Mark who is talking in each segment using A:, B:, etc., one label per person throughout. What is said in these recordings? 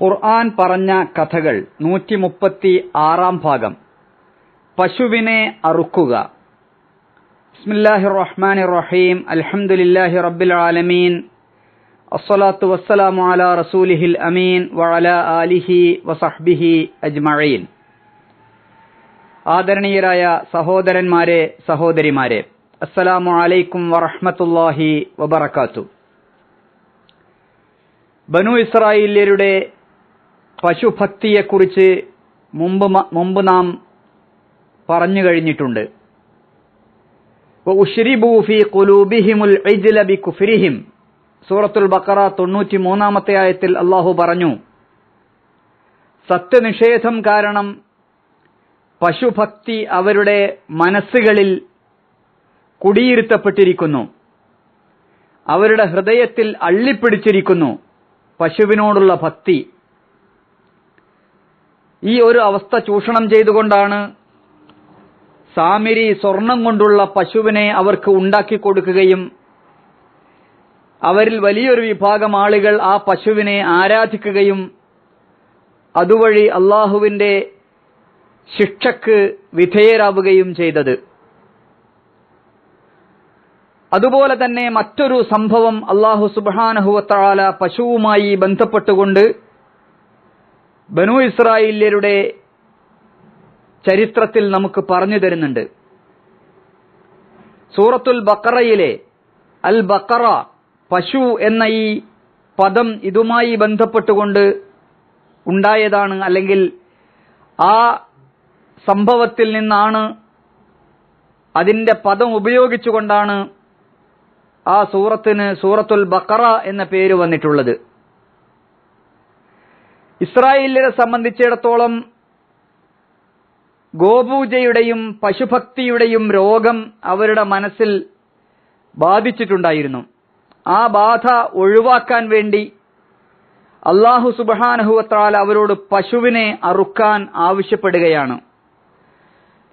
A: ഖുർആൻ പറഞ്ഞ കഥകൾ നൂറ്റി മുപ്പത്തി ആറാം ഭാഗം. പശുവിനെ അറുക്കുക. ബിസ്മില്ലാഹി റഹ്മാൻ റഹീം അൽഹംദുലില്ലാഹി റബ്ബിൽ ആലമീൻ. അസ്സലാത്തു വസ്സലാമു അലാ റസൂലിഹിൽ അമീൻ. വഅല ആലിഹി വസഹ്ബിഹി അജ്മഈൻ. ആദരണീയരായ സഹോദരന്മാരെ സഹോദരിമാരെ അസ്സലാമു അലൈക്കും വറഹ്മത്തുള്ളാഹി വബറകാത്തു. ബനു ഇസ്രായേല്യരുടെ പശുഭക്തിയെക്കുറിച്ച് മുമ്പ് നാം പറഞ്ഞു കഴിഞ്ഞിട്ടുണ്ട്. സൂറത്തുൽ ബക്കറ തൊണ്ണൂറ്റി മൂന്നാമത്തെ ആയത്തിൽ അള്ളാഹു പറഞ്ഞു സത്യനിഷേധം കാരണം പശുഭക്തി അവരുടെ മനസ്സുകളിൽ കുടിയിരുത്തപ്പെട്ടിരിക്കുന്നു. അവരുടെ ഹൃദയത്തിൽ അള്ളിപ്പിടിച്ചിരിക്കുന്നു പശുവിനോടുള്ള ഭക്തി. ഈ ഒരു അവസ്ഥ ചൂഷണം ചെയ്തുകൊണ്ടാണ് സാമിരി സ്വർണം കൊണ്ടുള്ള പശുവിനെ അവർക്ക് ഉണ്ടാക്കി കൊടുക്കുകയും അവരിൽ വലിയൊരു വിഭാഗം ആളുകൾ ആ പശുവിനെ ആരാധിക്കുകയും അതുവഴി അള്ളാഹുവിന്റെ ശിക്ഷക്ക് വിധേയരാവുകയും ചെയ്തത്. അതുപോലെ തന്നെ മറ്റൊരു സംഭവം അള്ളാഹു സുബാനഹുവത്താല പശുവുമായി ബന്ധപ്പെട്ടുകൊണ്ട് ബനു ഇസ്രായേല്യരുടെ ചരിത്രത്തിൽ നമുക്ക് പറഞ്ഞു തരുന്നുണ്ട്. സൂറത്തുൽ ബക്കറയിലെ അൽ ബക്കറ പശു എന്ന ഈ പദം ഇതുമായി ബന്ധപ്പെട്ടുകൊണ്ട് ഉണ്ടായതാണ് അല്ലെങ്കിൽ ആ സംഭവത്തിൽ നിന്നാണ് അതിന്റെ പദം ഉപയോഗിച്ചുകൊണ്ടാണ് ആ സൂറത്തിന് സൂറത്തുൽ ബക്കറ എന്ന പേര് വന്നിട്ടുള്ളത്. ഇസ്രായേലിനെ സംബന്ധിച്ചിടത്തോളം ഗോപൂജയുടെയും പശുഭക്തിയുടെയും രോഗം അവരുടെ മനസ്സിൽ ബാധിച്ചിട്ടുണ്ടായിരുന്നു. ആ ബാധ ഒഴിവാക്കാൻ വേണ്ടി അള്ളാഹു സുബാനഹുവത്താൽ അവരോട് പശുവിനെ അറുക്കാൻ ആവശ്യപ്പെടുകയാണ്.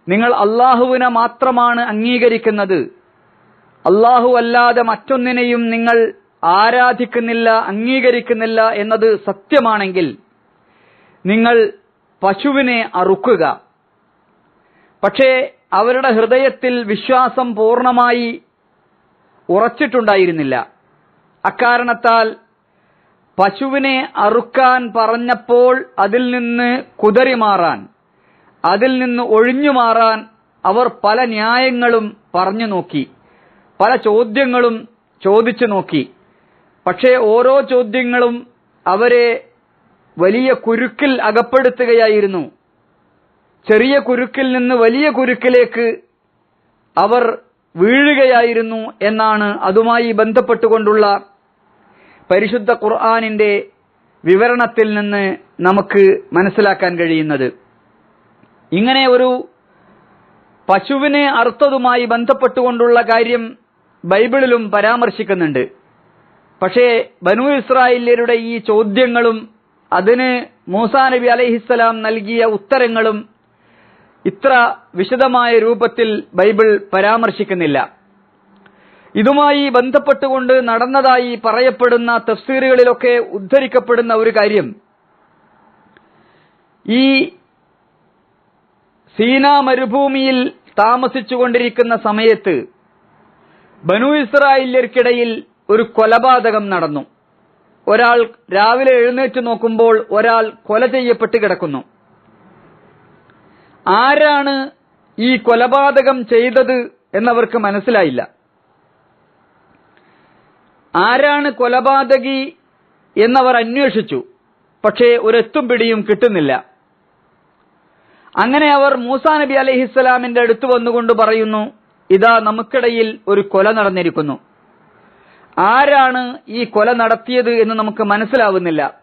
A: നിങ്ങൾ അള്ളാഹുവിനെ മാത്രമാണ് അംഗീകരിക്കുന്നത്. അള്ളാഹു അല്ലാതെ മറ്റൊന്നിനെയും നിങ്ങൾ ആരാധിക്കുന്നില്ല അംഗീകരിക്കുന്നില്ല എന്നത് സത്യമാണെങ്കിൽ നിങ്ങൾ പശുവിനെ അറുക്കുക. പക്ഷേ അവരുടെ ഹൃദയത്തിൽ വിശ്വാസം പൂർണമായി ഉറച്ചിട്ടുണ്ടായിരുന്നില്ല. അക്കാരണത്താൽ പശുവിനെ അറുക്കാൻ പറഞ്ഞപ്പോൾ അതിൽ നിന്ന് കുതറി മാറാൻ അതിൽ നിന്ന് ഒഴിഞ്ഞു മാറാൻ അവർ പല ന്യായങ്ങളും പറഞ്ഞു നോക്കി. പല ചോദ്യങ്ങളും ചോദിച്ചു നോക്കി. പക്ഷേ ഓരോ ചോദ്യങ്ങളും അവരെ വലിയ കുരുക്കിൽ അകപ്പെടുത്തുകയായിരുന്നു. ചെറിയ കുരുക്കിൽ നിന്ന് വലിയ കുരുക്കിലേക്ക് അവർ വീഴുകയായിരുന്നു എന്നാണ് അതുമായി ബന്ധപ്പെട്ടുകൊണ്ടുള്ള പരിശുദ്ധ ഖുർആാനിന്റെ വിവരണത്തിൽ നിന്ന് നമുക്ക് മനസ്സിലാക്കാൻ കഴിയുന്നത്. ഇങ്ങനെ ഒരു പശുവിനെ അറുത്തതുമായി ബന്ധപ്പെട്ടുകൊണ്ടുള്ള കാര്യം ബൈബിളിലും പരാമർശിക്കുന്നുണ്ട്. പക്ഷേ ബനു ഇസ്രായേലരുടെ ഈ ചോദ്യങ്ങളും അതിന് മൂസാ നബി അലൈഹിസ്സലാം നൽകിയ ഉത്തരങ്ങളും ഇത്ര വിശദമായ രൂപത്തിൽ ബൈബിൾ പരാമർശിക്കുന്നില്ല. ഇതുമായി ബന്ധപ്പെട്ടുകൊണ്ട് നടന്നതായി പറയപ്പെടുന്ന തഫ്സീറുകളിലൊക്കെ ഉദ്ധരിക്കപ്പെടുന്ന ഒരു കാര്യം. ഈ സീന മരുഭൂമിയിൽ താമസിച്ചുകൊണ്ടിരിക്കുന്ന സമയത്ത് ബനു ഇസ്രായേല്യർക്കിടയിൽ ഒരു കൊലപാതകം നടന്നു. ഒരാൾ രാവിലെ എഴുന്നേറ്റ് നോക്കുമ്പോൾ ഒരാൾ കൊല ചെയ്യപ്പെട്ട് കിടക്കുന്നു. ആരാണ് ഈ കൊലപാതകം ചെയ്തത് എന്നവർക്ക് മനസ്സിലായില്ല. ആരാണ് കൊലപാതകി എന്നവർ അന്വേഷിച്ചു പക്ഷേ ഒരെത്തും പിടിയും കിട്ടുന്നില്ല. അങ്ങനെ അവർ മൂസാ നബി അലഹിസ്സലാമിന്റെ അടുത്ത് വന്നുകൊണ്ട് പറയുന്നു ഇതാ നമുക്കിടയിൽ ഒരു കൊല നടന്നിരിക്കുന്നു. ആരാണ് ഈ കൊല നടത്തിയത് എന്ന് നമുക്ക് മനസ്സിലാവുന്നില്ല.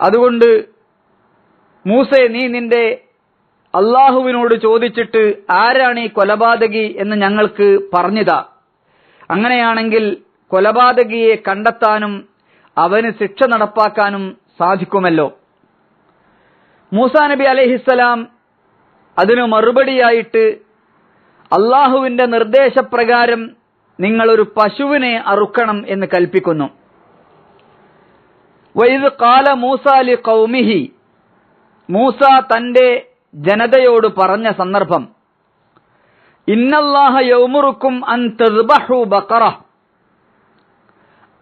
A: അതുകൊണ്ട് മൂസെ നീ നിന്റെ അള്ളാഹുവിനോട് ചോദിച്ചിട്ട് ആരാണ് ഈ കൊലപാതകി എന്ന് ഞങ്ങൾക്ക് പറഞ്ഞുതാ. അങ്ങനെയാണെങ്കിൽ കൊലപാതകിയെ കണ്ടെത്താനും അവന് ശിക്ഷ നടപ്പാക്കാനും സാധിക്കുമല്ലോ. മൂസാ നബി അലഹിസ്സലാം അതിനു മറുപടിയായിട്ട് അള്ളാഹുവിന്റെ നിർദ്ദേശപ്രകാരം നിങ്ങൾ ഒരു പശുവിനെ അറുക്കണം എന്ന് കൽപ്പിക്കുന്നു. വൈദ് കാല മൂസാലി കൗമിഹി മൂസ തന്റെ ജനതയോട് പറഞ്ഞ സന്ദർഭം. ഇന്നല്ലാഹ യൗമുറുക്കും അൻ തെർബഹു ബഖറ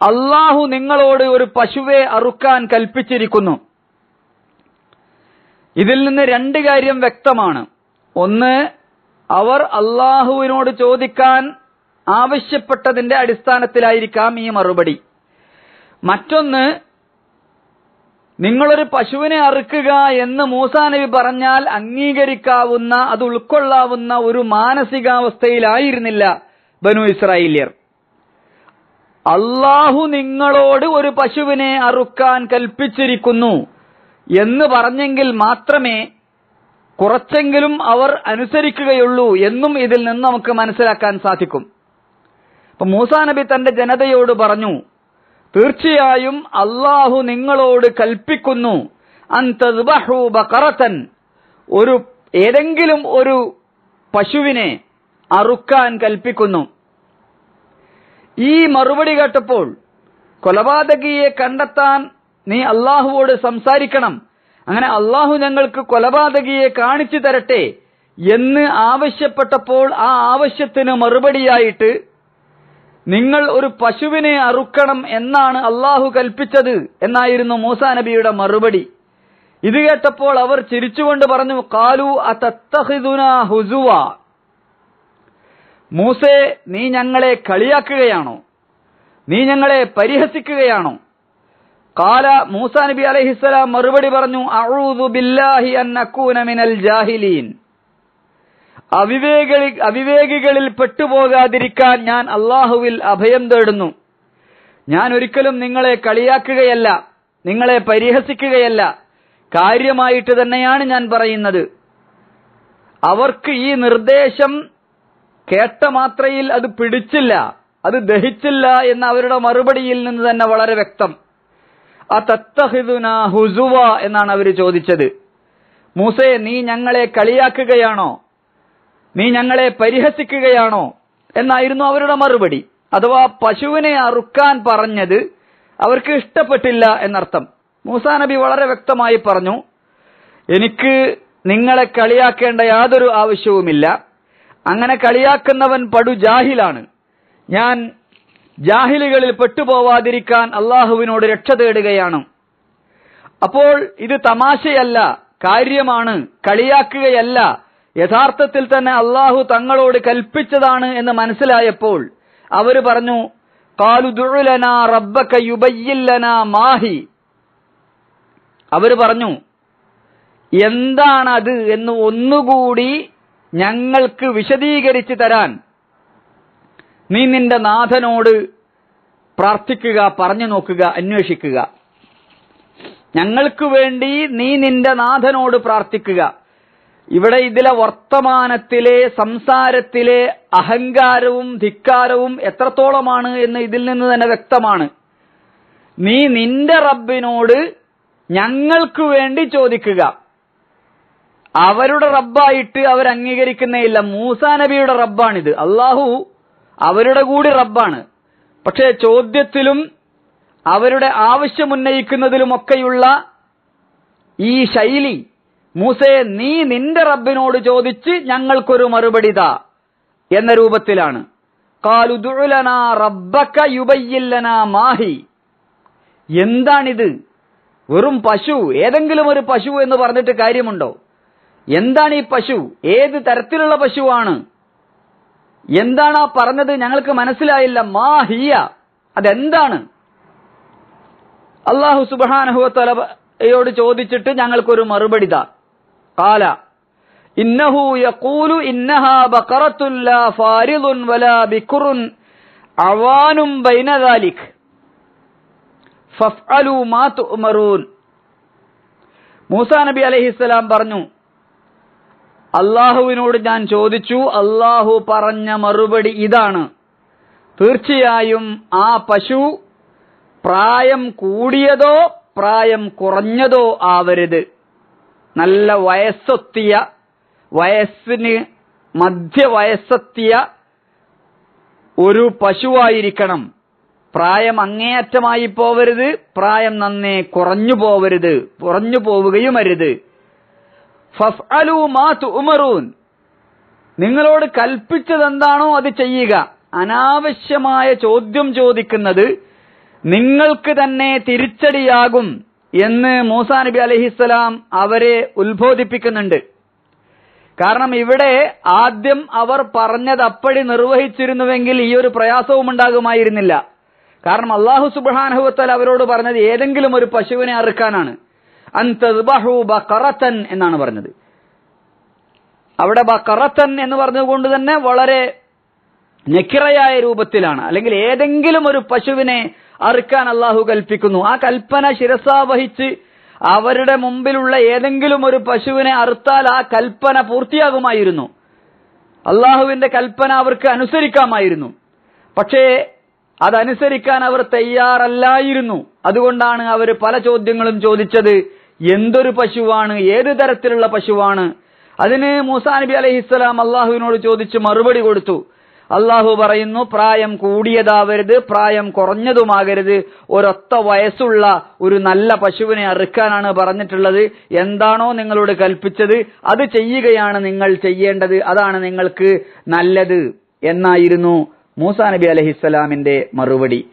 A: അള്ളാഹു നിങ്ങളോട് ഒരു പശുവെ അറുക്കാൻ കൽപ്പിച്ചിരിക്കുന്നു. ഇതിൽ നിന്ന് രണ്ട് കാര്യം വ്യക്തമാണ്. ഒന്ന് അവർ അള്ളാഹുവിനോട് ചോദിക്കാൻ ആവശ്യപ്പെട്ടതിന്റെ അടിസ്ഥാനത്തിലായിരിക്കാം ഈ മറുപടി. മറ്റൊന്ന് നിങ്ങളൊരു പശുവിനെ അറുക്കുക എന്ന് മൂസാ നബി പറഞ്ഞാൽ അംഗീകരിക്കാവുന്ന അത് ഉൾക്കൊള്ളാവുന്ന ഒരു മാനസികാവസ്ഥയിലായിരുന്നില്ല ബനു ഇസ്രായേലിയർ. അള്ളാഹു നിങ്ങളോട് ഒരു പശുവിനെ അറുക്കാൻ കൽപ്പിച്ചിരിക്കുന്നു എന്ന് പറഞ്ഞെങ്കിൽ മാത്രമേ കുറച്ചെങ്കിലും അവർ അനുസരിക്കുകയുള്ളൂ എന്നും ഇതിൽ നിന്ന് നമുക്ക് മനസ്സിലാക്കാൻ സാധിക്കും. അപ്പൊ മൂസാ നബി തന്റെ ജനതയോട് പറഞ്ഞു തീർച്ചയായും അള്ളാഹു നിങ്ങളോട് കൽപ്പിക്കുന്നു അന്തദ്ബഹു ഒരു ഏതെങ്കിലും ഒരു പശുവിനെ അറുക്കാൻ കൽപ്പിക്കുന്നു. ഈ മറുപടി കേട്ടപ്പോൾ കൊലപാതകിയെ കണ്ടെത്താൻ നീ അള്ളാഹുവോട് സംസാരിക്കണം അങ്ങനെ അള്ളാഹു ഞങ്ങൾക്ക് കൊലപാതകിയെ കാണിച്ചു തരട്ടെ എന്ന് ആവശ്യപ്പെട്ടപ്പോൾ ആ ആവശ്യത്തിന് മറുപടിയായിട്ട് നിങ്ങൾ ഒരു പശുവിനെ അറുക്കണം എന്നാണ് അള്ളാഹു കൽപ്പിച്ചത് എന്നായിരുന്നു മൂസാ നബിയുടെ മറുപടി. ഇത് കേട്ടപ്പോൾ അവർ ചിരിച്ചുകൊണ്ട് പറഞ്ഞു കാലു അതത്തഹിദുന ഹുസുവ. മൂസേ നീ ഞങ്ങളെ കളിയാക്കുകയാണോ? നീ ഞങ്ങളെ പരിഹസിക്കുകയാണോ? കാല മൂസാ നബി അലഹിസ്സലാം മറുപടി പറഞ്ഞു അഊദു ബില്ലാഹി അൻ അക്കൂന മിനൽ ജാഹിലീൻ. അവിവേകളി അവിവേകികളിൽ പെട്ടുപോകാതിരിക്കാൻ ഞാൻ അള്ളാഹുവിൽ അഭയം തേടുന്നു. ഞാൻ ഒരിക്കലും നിങ്ങളെ കളിയാക്കുകയല്ല നിങ്ങളെ പരിഹസിക്കുകയല്ല. കാര്യമായിട്ട് തന്നെയാണ് ഞാൻ പറയുന്നത്. അവർക്ക് ഈ നിർദ്ദേശം കേട്ട മാത്രയിൽ അത് പിടിച്ചില്ല അത് ദഹിച്ചില്ല എന്ന അവരുടെ മറുപടിയിൽ നിന്ന് തന്നെ വളരെ വ്യക്തം. അതത്തഹിദുന ഹുസുവ എന്നാണ് അവർ ചോദിച്ചത്. മൂസേ നീ ഞങ്ങളെ കളിയാക്കുകയാണോ? നീ ഞങ്ങളെ പരിഹസിക്കുകയാണോ എന്നായിരുന്നു അവരുടെ മറുപടി. അഥവാ പശുവിനെ അറുക്കാൻ പറഞ്ഞത് അവർക്ക് ഇഷ്ടപ്പെട്ടില്ല എന്നർത്ഥം. മൂസാ നബി വളരെ വ്യക്തമായി പറഞ്ഞു എനിക്ക് നിങ്ങളെ കളിയാക്കേണ്ട യാതൊരു ആവശ്യവുമില്ല. അങ്ങനെ കളിയാക്കുന്നവൻ പടു ജാഹിലാണ്. ഞാൻ ജാഹിലുകളിൽ പെട്ടുപോവാതിരിക്കാൻ അള്ളാഹുവിനോട് രക്ഷ തേടുകയാണ്. അപ്പോൾ ഇത് തമാശയല്ല കാര്യമാണ് കളിയാക്കുകയല്ല യഥാർത്ഥത്തിൽ തന്നെ അള്ളാഹു തങ്ങളോട് കൽപ്പിച്ചതാണ് എന്ന് മനസ്സിലായപ്പോൾ അവർ പറഞ്ഞു മാഹി. അവർ പറഞ്ഞു എന്താണത് എന്ന് ഒന്നുകൂടി ഞങ്ങൾക്ക് വിശദീകരിച്ചു തരാൻ നീ നിന്റെ നാഥനോട് പ്രാർത്ഥിക്കുക പറഞ്ഞു നോക്കുക അന്വേഷിക്കുക. ഞങ്ങൾക്ക് വേണ്ടി നീ നിന്റെ നാഥനോട് പ്രാർത്ഥിക്കുക. ഇവിടെ ഇതിലെ വർത്തമാനത്തിലെ സംസാരത്തിലെ അഹങ്കാരവും ധിക്കാരവും എത്രത്തോളമാണ് എന്ന് ഇതിൽ നിന്ന് തന്നെ വ്യക്തമാണ്. നീ നിന്റെ റബ്ബിനോട് ഞങ്ങൾക്ക് വേണ്ടി ചോദിക്കുക. അവരുടെ റബ്ബായിട്ട് അവർ അംഗീകരിക്കുന്നേയില്ല മൂസാ നബിയുടെ റബ്ബാണിത്. അള്ളാഹു അവരുടെ കൂടി റബ്ബാണ്. പക്ഷേ ചോദ്യത്തിലും അവരുടെ ആവശ്യമുന്നയിക്കുന്നതിലുമൊക്കെയുള്ള ഈ ശൈലി മൂസേ നീ നിന്റെ റബ്ബിനോട് ചോദിച്ച് ഞങ്ങൾക്കൊരു മറുപടി താ എന്ന രൂപത്തിലാണ്. മാഹി. എന്താണിത്? വെറും പശു ഏതെങ്കിലും ഒരു പശു എന്ന് പറഞ്ഞിട്ട് കാര്യമുണ്ടോ? എന്താണ് ഈ പശു? ഏത് തരത്തിലുള്ള പശുവാണ്? എന്താണ് ആ പറഞ്ഞത്? ഞങ്ങൾക്ക് മനസ്സിലായില്ല. മാഹിയ. അതെന്താണ്? അള്ളാഹു സുബാനഹുവലയോട് ചോദിച്ചിട്ട് ഞങ്ങൾക്കൊരു മറുപടി താ. കാല ഇന്നഹു യഖൂലു ഇന്നഹാ بقرة ലാ فارض വലാ بكر عوان ബൈന ذلك. ഫഫ്അലു മാ تؤمرون. മൂസ നബി അലഹിസ്സലാം പറഞ്ഞു അള്ളാഹുവിനോട് ഞാൻ ചോദിച്ചു അള്ളാഹു പറഞ്ഞ മറുപടി ഇതാണ്. തീർച്ചയായും ആ പശു പ്രായം കൂടിയതോ പ്രായം കുറഞ്ഞതോ ആവരുത്. നല്ല വയസ്സൊത്തിയ വയസ്സിന് മധ്യവയസ്സെത്തിയ ഒരു പശുവായിരിക്കണം. പ്രായം അങ്ങേയറ്റമായി പോവരുത് പ്രായം നന്നേ കുറഞ്ഞു പോവരുത് കുറഞ്ഞു പോവുകയും അരുത്. തുഅ്മറൂൻ. നിങ്ങളോട് കൽപ്പിച്ചതെന്താണോ അത് ചെയ്യുക. അനാവശ്യമായ ചോദ്യം ചോദിക്കുന്നത് നിങ്ങൾക്ക് തന്നെ തിരിച്ചടിയാകും. എന്ന് മൂസാ നബി അലഹിസ്സലാം അവരെ ഉത്ബോധിപ്പിക്കുന്നുണ്ട്. കാരണം ഇവിടെ ആദ്യം അവർ പറഞ്ഞത് അപ്പടി നിർവഹിച്ചിരുന്നുവെങ്കിൽ ഈ ഒരു പ്രയാസവും ഉണ്ടാകുമായിരുന്നില്ല. കാരണം അള്ളാഹു സുബാനഹുവത്തൽ അവരോട് പറഞ്ഞത് ഏതെങ്കിലും ഒരു പശുവിനെ അറുക്കാനാണ്. ബഖറത്തൻ എന്നാണ് പറഞ്ഞത്. അവിടെ ബക്കറത്തൻ എന്ന് പറഞ്ഞതുകൊണ്ട് തന്നെ വളരെ നെക്കിറയായ രൂപത്തിലാണ്. അല്ലെങ്കിൽ ഏതെങ്കിലും ഒരു പശുവിനെ അറുക്കാൻ അള്ളാഹു കൽപ്പിക്കുന്നു. ആ കൽപ്പന ശിരസാവഹിച്ച് അവരുടെ മുമ്പിലുള്ള ഏതെങ്കിലും ഒരു പശുവിനെ അറുത്താൽ ആ കൽപ്പന പൂർത്തിയാകുമായിരുന്നു. അള്ളാഹുവിന്റെ കൽപ്പന അവർക്ക് അനുസരിക്കാമായിരുന്നു. പക്ഷേ അതനുസരിക്കാൻ അവർ തയ്യാറല്ലായിരുന്നു. അതുകൊണ്ടാണ് അവർ പല ചോദ്യങ്ങളും ചോദിച്ചത് എന്തൊരു പശുവാണ്? ഏത് തരത്തിലുള്ള പശുവാണ്? അതിന് മൂസാ നബി അലഹിസ്സലാം അള്ളാഹുവിനോട് ചോദിച്ച് മറുപടി കൊടുത്തു. അള്ളാഹു പറയുന്നു പ്രായം കൂടിയതാവരുത് പ്രായം കുറഞ്ഞതുമാകരുത്. ഒരൊത്ത വയസ്സുള്ള ഒരു നല്ല പശുവിനെ അറുക്കാനാണ് പറഞ്ഞിട്ടുള്ളത്. എന്താണോ നിങ്ങളോട് കൽപ്പിച്ചത് അത് ചെയ്യുകയാണ് നിങ്ങൾ ചെയ്യേണ്ടത്. അതാണ് നിങ്ങൾക്ക് നല്ലത് എന്നായിരുന്നു മൂസാ നബി അലഹിസ്സലാമിന്റെ മറുപടി.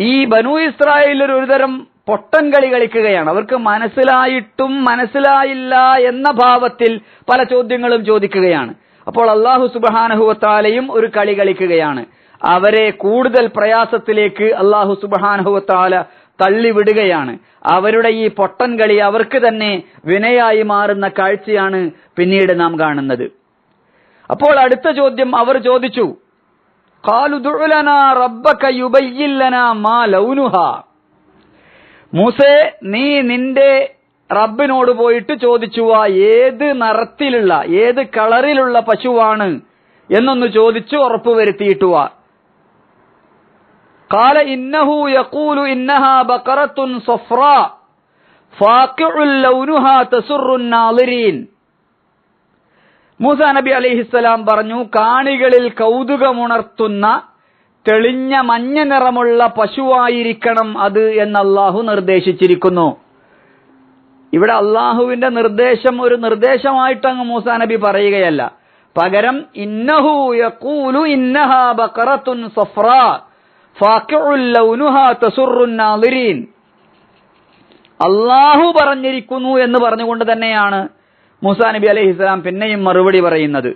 A: ഈ ബനു ഇസ്രായേലിൽ ഒരുതരം പൊട്ടൻ കളി കളിക്കുകയാണ്. അവർക്ക് മനസ്സിലായിട്ടും മനസ്സിലായില്ല എന്ന ഭാവത്തിൽ പല ചോദ്യങ്ങളും ചോദിക്കുകയാണ്. അപ്പോൾ അള്ളാഹു സുബഹാനഹുവത്താലയും ഒരു കളി കളിക്കുകയാണ്. അവരെ കൂടുതൽ പ്രയാസത്തിലേക്ക് അള്ളാഹു സുബഹാനഹുവത്താല തള്ളിവിടുകയാണ്. അവരുടെ ഈ പൊട്ടൻ കളി അവർക്ക് തന്നെ വിനയായി മാറുന്ന കാഴ്ചയാണ് പിന്നീട് നാം കാണുന്നത്. അപ്പോൾ അടുത്ത ചോദ്യം അവർ ചോദിച്ചു "ഖാലു ദുഉ റബ്ബക യുബയ്യിൻ മാ ലൗനുഹാ? മൂസേ നീ നിന്റെ റബ്ബിനോട് പോയിട്ട് ചോദിച്ചുവാ ഏത് നിറത്തിലുള്ള ഏത് കളറിലുള്ള പശുവാണ് എന്നൊന്ന് ചോദിച്ചു ഉറപ്പുവരുത്തിയിട്ടുവാ قال إنه يقول إنها بقرة صفراء فاقع لونها تسر الناظرين മൂസ നബി അലിഹിസ്സലാം പറഞ്ഞു കാണികളിൽ കൗതുകമുണർത്തുന്ന തെളിഞ്ഞ മഞ്ഞ നിറമുള്ള പശുവായിരിക്കണം അത് എന്ന് അള്ളാഹു നിർദ്ദേശിച്ചിരിക്കുന്നു ഇവിടെ അള്ളാഹുവിന്റെ നിർദ്ദേശം ഒരു നിർദ്ദേശമായിട്ട് അങ്ങ് മൂസ നബി പറയുകയല്ല. പകരം ഇന്നഹു യഖൂലു ഇന്നഹാ ബഖറത്തുൻ തസുറുൻ അള്ളാഹു പറഞ്ഞിരിക്കുന്നു എന്ന് പറഞ്ഞുകൊണ്ട് തന്നെയാണ് മൂസാ നബി അലൈഹി ഇസ്ലാം പിന്നെയും മറുപടി പറയുന്നത്.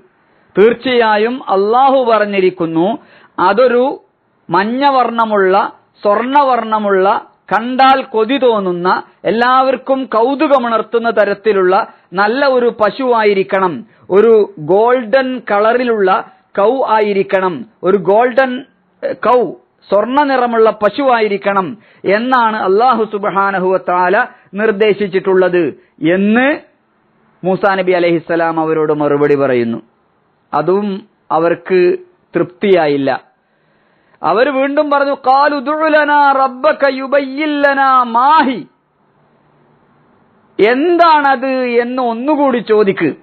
A: തീർച്ചയായും അള്ളാഹു പറഞ്ഞിരിക്കുന്നു അതൊരു മഞ്ഞവർണമുള്ള സ്വർണവർണമുള്ള കണ്ടാൽ കൊതി തോന്നുന്ന എല്ലാവർക്കും കൗതുകമുണർത്തുന്ന തരത്തിലുള്ള നല്ല ഒരു പശുവായിരിക്കണം. ഒരു ഗോൾഡൻ കളറിലുള്ള കൗ ആയിരിക്കണം. ഒരു ഗോൾഡൻ കൗ സ്വർണ നിറമുള്ള പശുവായിരിക്കണം എന്നാണ് അള്ളാഹു സുബാനഹുവാല നിർദ്ദേശിച്ചിട്ടുള്ളത് എന്ന് മൂസാ നബി അലഹിസ്സലാം അവരോട് മറുപടി പറയുന്നു. അതും അവർക്ക് തൃപ്തിയായില്ല. അവർ വീണ്ടും പറഞ്ഞു കാലു ദുഅലനാ റബ്ബക യുബയ്യിൻ ലനാ മാഹി. എന്താണത് എന്ന് ഒന്നുകൂടി ചോദിക്ക്.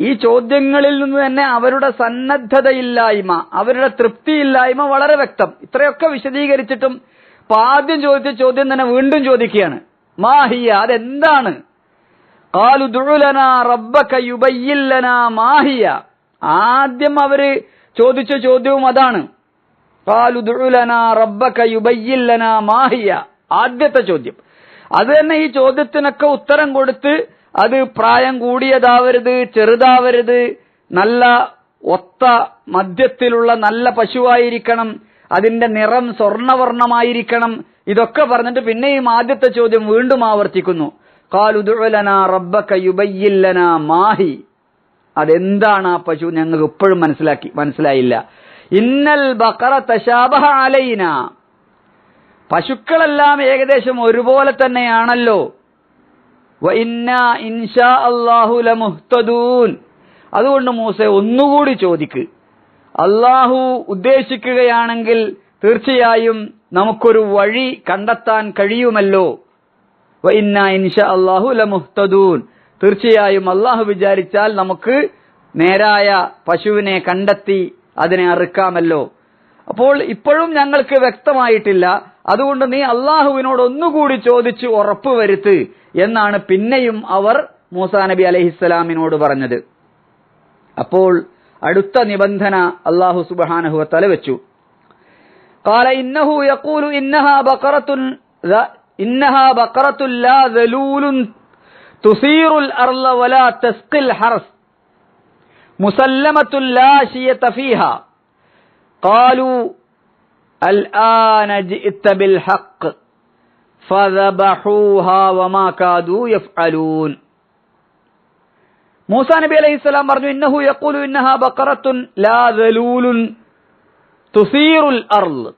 A: ഈ ചോദ്യങ്ങളിൽ നിന്ന് തന്നെ അവരുടെ സന്നദ്ധതയില്ലായ്മ അവരുടെ തൃപ്തിയില്ലായ്മ വളരെ വ്യക്തം. ഇത്രയൊക്കെ വിശദീകരിച്ചിട്ടും ഇപ്പൊ ആദ്യം ചോദിച്ച ചോദ്യം തന്നെ വീണ്ടും ചോദിക്കുകയാണ്. മാഹിയ അതെന്താണ്? കാലു ദുഅലന റബ്ബക യുബയ്യിൻ മാഹിയ. ആദ്യം അവർ ചോദിച്ച ചോദ്യവും അതാണ്. ആദ്യത്തെ ചോദ്യം. അത് തന്നെ ഈ ചോദ്യത്തിനൊക്കെ ഉത്തരം കൊടുത്ത് അത് പ്രായം കൂടിയതാവരുത് ചെറുതാവരുത് നല്ല ഒത്ത മധ്യത്തിലുള്ള നല്ല പശുവായിരിക്കണം അതിന്റെ നിറം സ്വർണവർണമായിരിക്കണം ഇതൊക്കെ പറഞ്ഞിട്ട് പിന്നെയും ആദ്യത്തെ ചോദ്യം വീണ്ടും ആവർത്തിക്കുന്നു. മാഹി. അതെന്താണ് ആ പശു ഞങ്ങൾക്ക് ഇപ്പോഴും മനസ്സിലാക്കി മനസ്സിലായില്ല. ഇന്നൽ ബക്കറ തശാബഹ അലൈന. പശുക്കളെല്ലാം ഏകദേശം ഒരുപോലെ തന്നെയാണല്ലോ. അതുകൊണ്ട് മൂസ ഒന്നുകൂടി ചോദിക്ക്. അള്ളാഹു ഉദ്ദേശിക്കുകയാണെങ്കിൽ തീർച്ചയായും നമുക്കൊരു വഴി കണ്ടെത്താൻ കഴിയുമല്ലോ. ഇന്ന ഇൻഷാ അല്ലാഹു ലമുഹ്തദൂൻ. തീർച്ചയായും അള്ളാഹു വിചാരിച്ചാൽ നമുക്ക് നേരായ പശുവിനെ കണ്ടെത്തി അതിനെ അറുക്കാമല്ലോ അപ്പോൾ ഇപ്പോഴും ഞങ്ങൾക്ക് വ്യക്തമായിട്ടില്ല അതുകൊണ്ട് നീ അള്ളാഹുവിനോട് ഒന്നുകൂടി ചോദിച്ച് ഉറപ്പ് വരുത്ത് എന്നാണ് പിന്നെയും അവർ മൂസാ നബി അലഹിസ്സലാമിനോട് പറഞ്ഞത് അപ്പോൾ അടുത്ത നിബന്ധന അള്ളാഹു സുബാനഹു തല വെച്ചു قال إنه يقول إنها بقرة ذ- إنها بقرة لا ذلول تثير الأرض ولا تسقي الحرث مسلمة لا شية فيها قالوا الآن جئت بالحق فذبحوها وما كادوا يفعلون മൂസാ നബി അലൈഹി സ്വലാം പറഞ്ഞു ഇന്നഹു യഖൂലു ഇന്നഹ ബഖറത്തുൻ ലാ ദലൂലുൻ തുസീറുൽ അർള്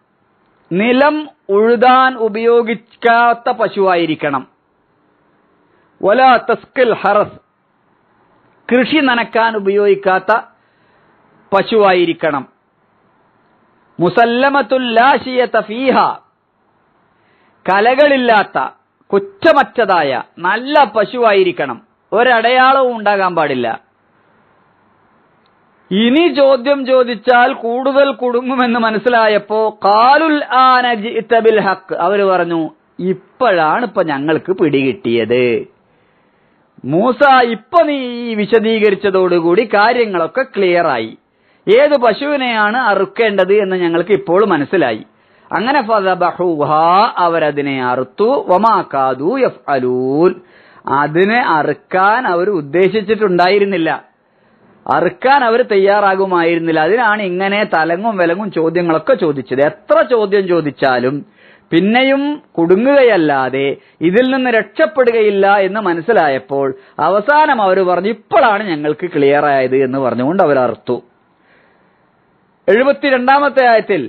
A: നിലം ഉഴുതാൻ ഉപയോഗിക്കാത്ത പശുവായിരിക്കണം വല തസ്കിൽ ഹറസ് കൃഷി നനക്കാൻ ഉപയോഗിക്കാത്ത പശുവായിരിക്കണം. മുസല്ലമത്തുല്ലാശിയത്ത ഫീഹ. കലകളില്ലാത്ത കുറ്റമറ്റതായ നല്ല പശുവായിരിക്കണം. ഒരടയാളവും ഉണ്ടാകാൻ പാടില്ല. ഇനി ചോദ്യം ചോദിച്ചാൽ കൂടുതൽ കുടുങ്ങുമെന്ന് മനസ്സിലായപ്പോ കാലുൽ ആന ജിത്തബിൽ ബിൽ ഹക്ക് അവർ പറഞ്ഞു ഇപ്പോഴാണ് ഇപ്പൊ ഞങ്ങൾക്ക് പിടികിട്ടിയത്. മൂസ ഇപ്പൊ നീ ഈ വിശദീകരിച്ചതോടുകൂടി കാര്യങ്ങളൊക്കെ ക്ലിയറായി. ഏത് പശുവിനെയാണ് അറുക്കേണ്ടത് എന്ന് ഞങ്ങൾക്ക് ഇപ്പോൾ മനസ്സിലായി. അങ്ങനെ അവരതിനെ അറുത്തു. വമാക്കാതു എഫ് അലൂൽ അതിനെ അറുക്കാൻ അവർ ഉദ്ദേശിച്ചിട്ടുണ്ടായിരുന്നില്ല. അറുക്കാൻ അവർ തയ്യാറാകുമായിരുന്നില്ല. അതിനാണ് ഇങ്ങനെ തലങ്ങും വിലങ്ങും ചോദ്യങ്ങളൊക്കെ ചോദിച്ചത്. എത്ര ചോദ്യം ചോദിച്ചാലും പിന്നെയും കുടുങ്ങുകയല്ലാതെ ഇതിൽ നിന്ന് രക്ഷപ്പെടുകയില്ല എന്ന് മനസ്സിലായപ്പോൾ അവസാനം അവർ പറഞ്ഞു ഇപ്പോഴാണ് ഞങ്ങൾക്ക് ക്ലിയർ ആയത് എന്ന് പറഞ്ഞുകൊണ്ട് അവർ അറുത്തു എഴുപത്തിരണ്ടാമത്തെ ആയത്തിൽ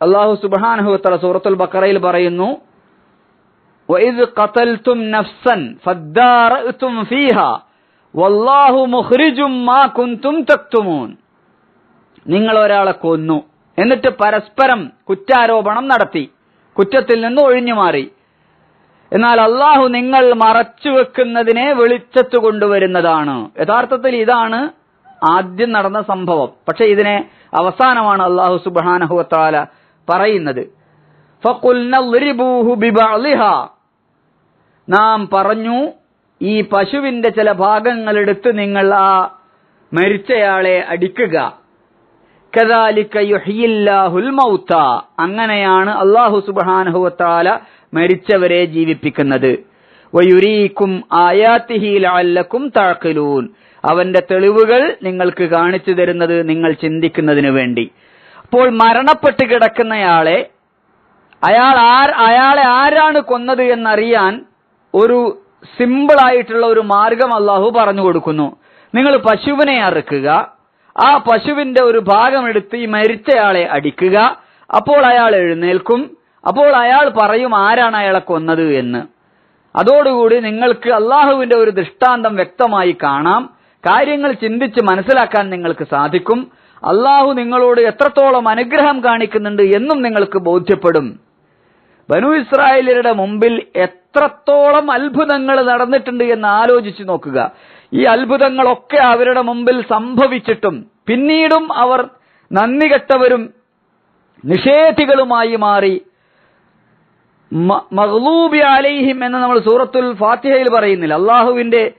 A: അള്ളാഹു സുബാനഹുത്തല സൂറത്തുൽ ബക്കറയിൽ പറയുന്നു وإذ قتلتم نفسا فادارأتم فيها والله مخرج ما كنتم تكتمون നിങ്ങൾ ഒരാളെ കൊന്നു എന്നിട്ട് പരസ്പരം കുറ്റാരോപണം നടത്തി കുറ്റത്തിൽ നിന്ന് ഒഴിഞ്ഞു മാറി. എന്നാൽ അള്ളാഹു നിങ്ങൾ മറച്ചു വെക്കുന്നതിനെ വെളിച്ചത്ത് കൊണ്ടുവരുന്നതാണ്. യഥാർത്ഥത്തിൽ ഇതാണ് ആദ്യം നടന്ന സംഭവം. പക്ഷെ ഇതിനെ അവസാനമാണ് അള്ളാഹു സുബാനഹുത്താല പറയുന്നത്. നാം പറഞ്ഞു ഈ പശുവിന്റെ ചില ഭാഗങ്ങളെടുത്ത് നിങ്ങൾ ആ മരിച്ചയാളെ അടിക്കുക. അങ്ങനെയാണ് അള്ളാഹു സുബ്ഹാനഹുവത്താല മരിച്ചവരെ ജീവിപ്പിക്കുന്നത്. അവന്റെ തെളിവുകൾ നിങ്ങൾക്ക് കാണിച്ചു തരുന്നത് നിങ്ങൾ ചിന്തിക്കുന്നതിന് വേണ്ടി. അപ്പോൾ മരണപ്പെട്ട് കിടക്കുന്നയാളെ അയാൾ ആർ അയാളെ ആരാണ് കൊന്നത് എന്നറിയാൻ ഒരു സിമ്പിൾ ആയിട്ടുള്ള ഒരു മാർഗം അള്ളാഹു പറഞ്ഞു കൊടുക്കുന്നു. നിങ്ങൾ പശുവിനെ അറുക്കുക. ആ പശുവിന്റെ ഒരു ഭാഗം എടുത്ത് ഈ മരിച്ചയാളെ അടിക്കുക. അപ്പോൾ അയാൾ എഴുന്നേൽക്കും. അപ്പോൾ അയാൾ പറയും ആരാണ് അയാളെ കൊന്നത്? എന്ന്. അതോടുകൂടി നിങ്ങൾക്ക് അള്ളാഹുവിന്റെ ഒരു ദൃഷ്ടാന്തം വ്യക്തമായി കാണാം. കാര്യങ്ങൾ ചിന്തിച്ച് മനസ്സിലാക്കാൻ നിങ്ങൾക്ക് സാധിക്കും. അള്ളാഹു നിങ്ങളോട് എത്രത്തോളം അനുഗ്രഹം കാണിക്കുന്നുണ്ട് എന്നും നിങ്ങൾക്ക് ബോധ്യപ്പെടും. ബനു ഇസ്രായേലരുടെ മുമ്പിൽ എത്രത്തോളം അത്ഭുതങ്ങൾ നടന്നിട്ടുണ്ട് എന്ന് ആലോചിച്ചു നോക്കുക. ഈ അത്ഭുതങ്ങളൊക്കെ അവരുടെ മുമ്പിൽ സംഭവിച്ചിട്ടും പിന്നീടും അവർ നന്ദി കെട്ടവരും നിഷേധികളുമായി മാറി. മഹ്ലൂബി അലൈഹിം എന്ന് നമ്മൾ സൂറത്തുൽ ഫാത്തിഹയിൽ പറയുന്നില്ല. അള്ളാഹുവിന്റെ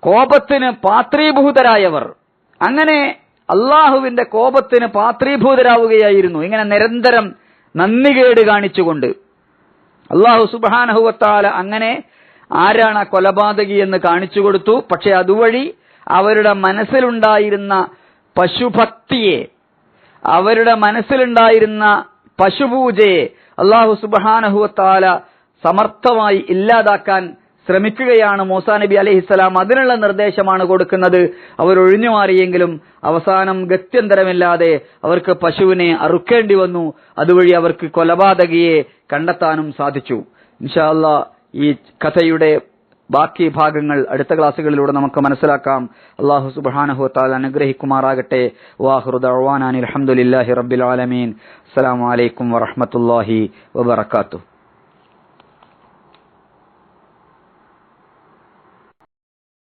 A: കോപത്തിന് പാത്രീഭൂതരായവർ. അങ്ങനെ അള്ളാഹുവിന്റെ കോപത്തിന് പാത്രീഭൂതരാവുകയായിരുന്നു. ഇങ്ങനെ നിരന്തരം നന്ദികേട് കാണിച്ചുകൊണ്ട്. അള്ളാഹു സുബാനഹുവത്താല അങ്ങനെ ആരാണ് ആ കൊലപാതകി എന്ന് കാണിച്ചു കൊടുത്തു. പക്ഷെ അതുവഴി അവരുടെ മനസ്സിലുണ്ടായിരുന്ന പശുഭക്തിയെ അവരുടെ മനസ്സിലുണ്ടായിരുന്ന പശുപൂജയെ അള്ളാഹു സുബാനഹുവത്താല സമർത്ഥമായി ഇല്ലാതാക്കാൻ ശ്രമിക്കുകയാണ് മൂസാ നബി അലഹിസ്സലാം അതിനുള്ള നിർദ്ദേശമാണ് കൊടുക്കുന്നത്. അവർ ഒഴിഞ്ഞു മാറിയെങ്കിലും അവസാനം ഗത്യന്തരമില്ലാതെ അവർക്ക് പശുവിനെ അറുക്കേണ്ടി വന്നു. അതുവഴി അവർക്ക് കൊലപാതകിയെ കണ്ടെത്താനും സാധിച്ചു. ഇൻഷാ അല്ലാ ഈ കഥയുടെ ബാക്കി ഭാഗങ്ങൾ അടുത്ത ക്ലാസ്സുകളിലൂടെ നമുക്ക് മനസ്സിലാക്കാം. അള്ളാഹു സുബ്ഹാനഹു താൽ അനുഗ്രഹിക്കുമാറാകട്ടെ. വാഹുറു അലഹമുല്ലാഹി റബ്ബിൽ ആലമീൻ. അസ്സലാമു അലൈക്കും വറഹ്മത്തുള്ളാഹി വബറകാതുഹു.